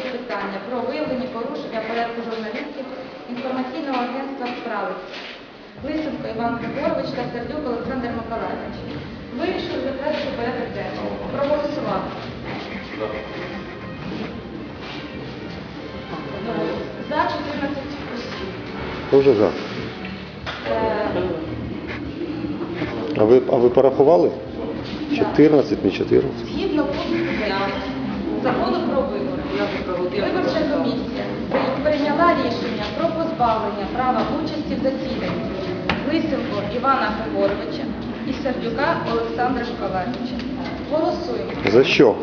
стоїть питання про виявлені порушення порядку журналістів інформаційного агентства справи. Лисенко Іван Григорович та Сердюк Олександр Миколаївич. Вирішили затвердити порядок денний. Проголосувати. За 14 осіб. Дуже за. Е, А ви, а ви порахували? 14, не 14. Згідно пункту 9 закону про вибори, виборча комісія прийняла рішення про позбавлення права участі в засіданні Лисенко Івана Григоровича і Сердюка Олександра Миколаївича. Голосуємо За що?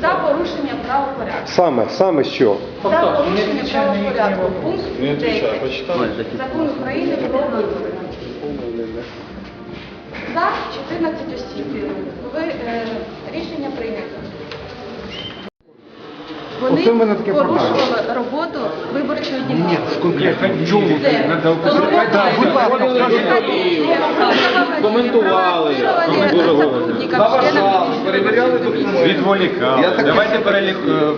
за порушення правопорядку. Саме, саме що? За порушення правопорядку. Пункт 10 Закон України про вибори. За 14 осіб. Ви, е, рішення прийнято. Вони Оце в мене таке порушували роботу виборчої дільниці. Чому? Це Надо колонка- Будь ласка, Коментували. перевіряли документи. Відволікали. Давайте перелік, е,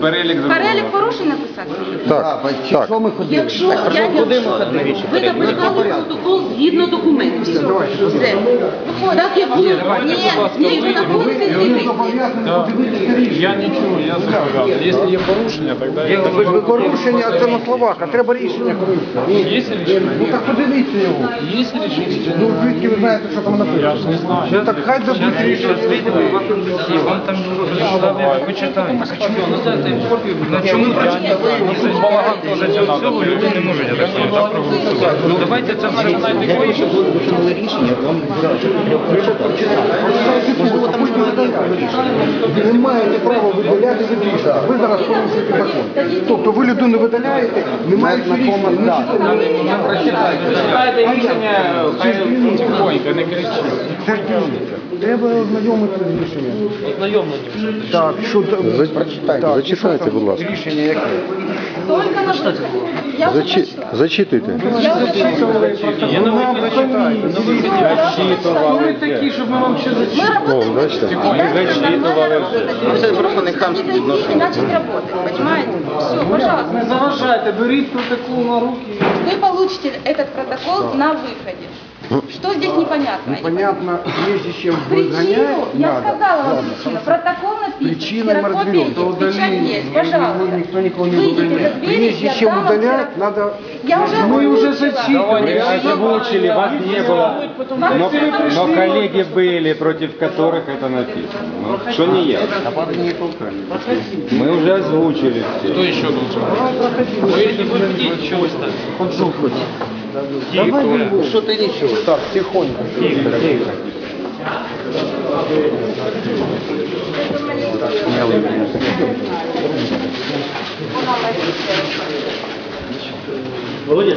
перелік Перелік порушень написати. Так, так. Якщо я ви написали протокол згідно документів. Все. Так як ви ні, ні, ви зобов'язані подивитися рішення. Я нічого, я сказав. Якщо є порушення, тоді я Ви ж порушення це на словах, а треба рішення комісії. Є рішення? Ну так подивіться його. Є рішення? Ну звідки ви знаєте, що там написано? Ну, Так хай дадуть рішення. Вам там. А чому ви знаєте копію? На чому прочитати? Ну балаган теж не треба. Люди не можуть, я так понял, так, проголосувати. Ну давайте це починайте коїш. Ви не маєте права видаляти від Ви зараз порушуєте закон. Тобто ви людину видаляєте, не маєте рішення. Читайте рішення, хай тихонько, не кричіть. Це ж дивіться. Треба ознайомитися з рішенням. Ознайомлені вже. Так, що За- прочитайте, зачитайте, будь лака. Рішення яке? Тільки на випадку. Я вже Зачи... прочитала. Зачитуйте. Я вже прочитала. Я на Нам вигляді зачитайте. Ви такі, щоб ми вам ще зачитали. Мы О, работаем. бачите? Нормально работать. Це просто не хамство Начать работать, понимаете? Все, пожалуйста. Не заважайте, беріть протокол на руки. Вы получите этот протокол на выходе. Что здесь непонятно? Понятно, прежде чем Причину, выгонять, я надо. сказала вам Ладно, причину. Протокол написан, Причина мы ксерокопия разберем. есть, печать есть, пожалуйста. Никто никого не Выйдите удаляет. за дверь, Прежде чем удалять, надо... Я уже Мы уже зачитывали. озвучили, вас не было. Но, но коллеги были, против которых это написано. Ну, что не я? Мы уже озвучили все. Хто ще должен? Давай его. Что ты ничего? Так, тихонько. Тихо, тихо. Володя?